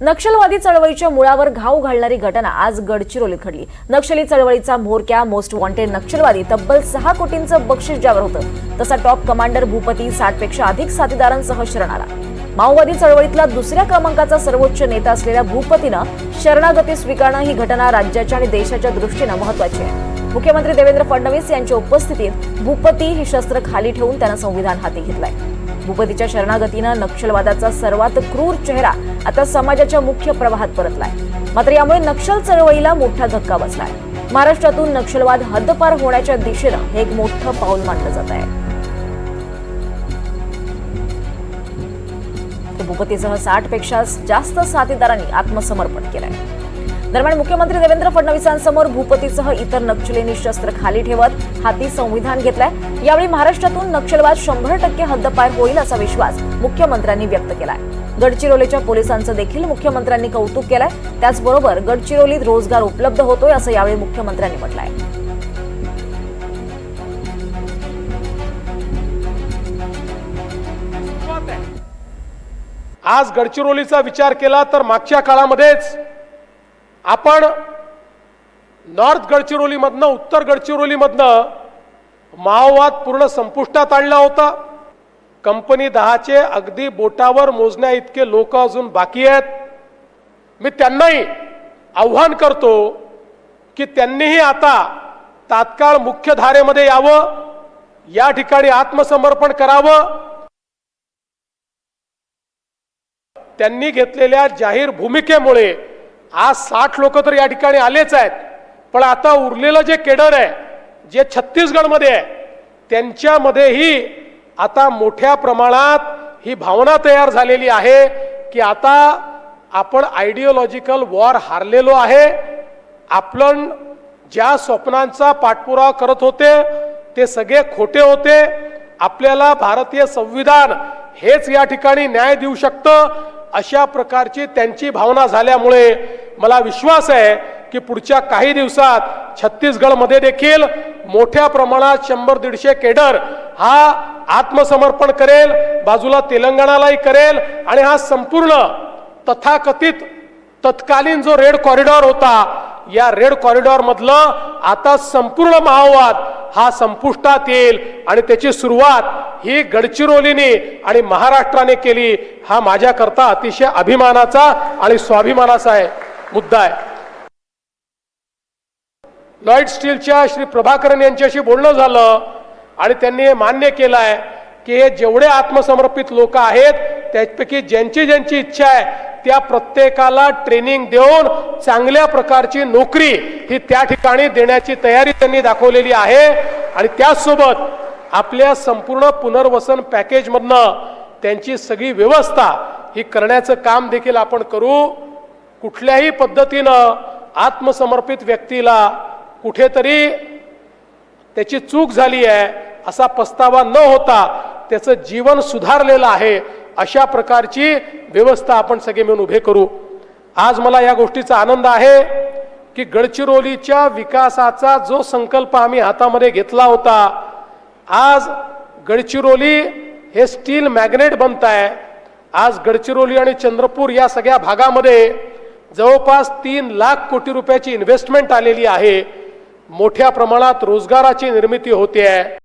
नक्षलवादी चळवळीच्या मुळावर घाव घालणारी घटना आज गडचिरोलीत घडली. नक्षली चळवळीचा म्होरक्या मोस्ट वॉन्टेड नक्षलवादी तब्बल सहा कोटींचं बक्षीस ज्यावर होतं. तसा टॉप कमांडर भूपती साठपेक्षा अधिक साथीदारांसह शरण आला. माओवादी चळवळीतला दुसऱ्या क्रमांकाचा सर्वोच्च नेता असलेल्या भूपतीनं शरणागती स्वीकारणं ही घटना राज्याच्या आणि देशाच्या दृष्टीनं महत्वाची आहे. मुख्यमंत्री देवेंद्र फडणवीस यांच्या उपस्थितीत भूपती ही शस्त्र खाली ठेवून त्यानं संविधान हाती घेतलंय. भूपतीच्या शरणागतीनं नक्षलवादाचा सर्वात क्रूर चेहरा आता समाजाच्या मुख्य प्रवाहात परतलाय. मात्र यामुळे नक्षल चळवळीला मोठा धक्का बसलाय. महाराष्ट्रातून नक्षलवाद हद्दपार होण्याच्या दिशेनं हे एक मोठं पाऊल मानलं जात आहे. भूपतीसह साठपेक्षा जास्त साथीदारांनी आत्मसमर्पण केलंय. दरम्यान मुख्यमंत्री देवेंद्र फडणवीसांसमोर भूपतीसह इतर नक्षलींनी शस्त्र खाली ठेवत हाती संविधान घेतलंय. यावेळी महाराष्ट्रातून नक्षलवाद शंभर टक्के हद्दपार होईल असा विश्वास मुख्यमंत्र्यांनी व्यक्त केलाय. गडचिरोलीच्या पोलिसांचं देखील मुख्यमंत्र्यांनी कौतुक केलंय. त्याचबरोबर गडचिरोलीत रोजगार उपलब्ध होतोय असं यावेळी मुख्यमंत्र्यांनी म्हटलंय. आज गडचिरोलीचा विचार केला तर मागच्या काळामध्येच आपण नॉर्थ गडचिरोलीमधनं उत्तर गडचिरोलीमधनं माओवाद पूर्ण संपुष्टात आणला होता. कंपनी दहाचे अगदी बोटावर मोजण्या इतके लोक अजून बाकी आहेत. मी त्यांनाही आव्हान करतो की त्यांनीही आता तात्काळ मुख्य धारेमध्ये यावं या ठिकाणी आत्मसमर्पण करावं. त्यांनी घेतलेल्या जाहीर भूमिकेमुळे आज साठ लोक तर या ठिकाणी आलेच आहेत. पण आता उरलेलं जे केडर आहे जे छत्तीसगडमध्ये आहे त्यांच्यामध्येही आता मोठ्या प्रमाणात ही भावना तयार झालेली आहे की आता आपण आयडिओलॉजिकल वॉर हारलेलो आहे. आपण ज्या स्वप्नांचा पाठपुरावा करत होते ते सगळे खोटे होते. आपल्याला भारतीय संविधान हेच या ठिकाणी न्याय देऊ शकतं अशा प्रकारची त्यांची भावना झाल्यामुळे मला विश्वास आहे की पुढच्या काही दिवसात छत्तीसगडमध्ये देखील मोठ्या प्रमाणात शंभर दीडशे केडर हा आत्मसमर्पण करेल बाजूला तेलंगणालाही करेल आणि हा संपूर्ण तथाकथित तत्कालीन जो रेड कॉरिडॉर होता या रेड कॉरिडॉरमधलं आता संपूर्ण माओवाद हा संपुष्टात येईल आणि त्याची सुरुवात ही गडचिरोलीने आणि महाराष्ट्राने केली हा माझ्याकरता अतिशय अभिमानाचा आणि स्वाभिमानाचा आहे. मुद्दा आहे. लॉइड स्टीलच्या श्री प्रभाकरन यांच्याशी बोलणं झालं आणि त्यांनी हे मान्य केलं आहे की हे जेवढे आत्मसमर्पित लोक आहेत त्यापैकी ज्यांची ज्यांची इच्छा आहे त्या प्रत्येकाला ट्रेनिंग देऊन चांगल्या प्रकारची नोकरी ही त्या ठिकाणी देण्याची तयारी त्यांनी दाखवलेली आहे. आणि त्याचसोबत आपल्या संपूर्ण पुनर्वसन पॅकेजमधनं त्यांची सगळी व्यवस्था ही करण्याचं काम देखील आपण करू. कुठल्याही पद्धतीनं आत्मसमर्पित व्यक्तीला कुठेतरी त्याची चूक झाली आहे असा पस्तावा न होता त्याचं जीवन सुधारलेलं आहे अशा प्रकारची व्यवस्था आपण सगळे मिळून उभे करू. आज मला या गोष्टीचा आनंद आहे की गडचिरोलीच्या विकासाचा जो संकल्प आम्ही हातामध्ये घेतला होता आज गडचिरोली हे स्टील मॅग्नेट बनत आहे. आज गडचिरोली आणि चंद्रपूर या सगळ्या भागामध्ये जवळपास तीन लाख कोटी रुपयाची इन्व्हेस्टमेंट आलेली आहे. मोठ्या प्रमाणात रोजगाराची निर्मिती होते आहे.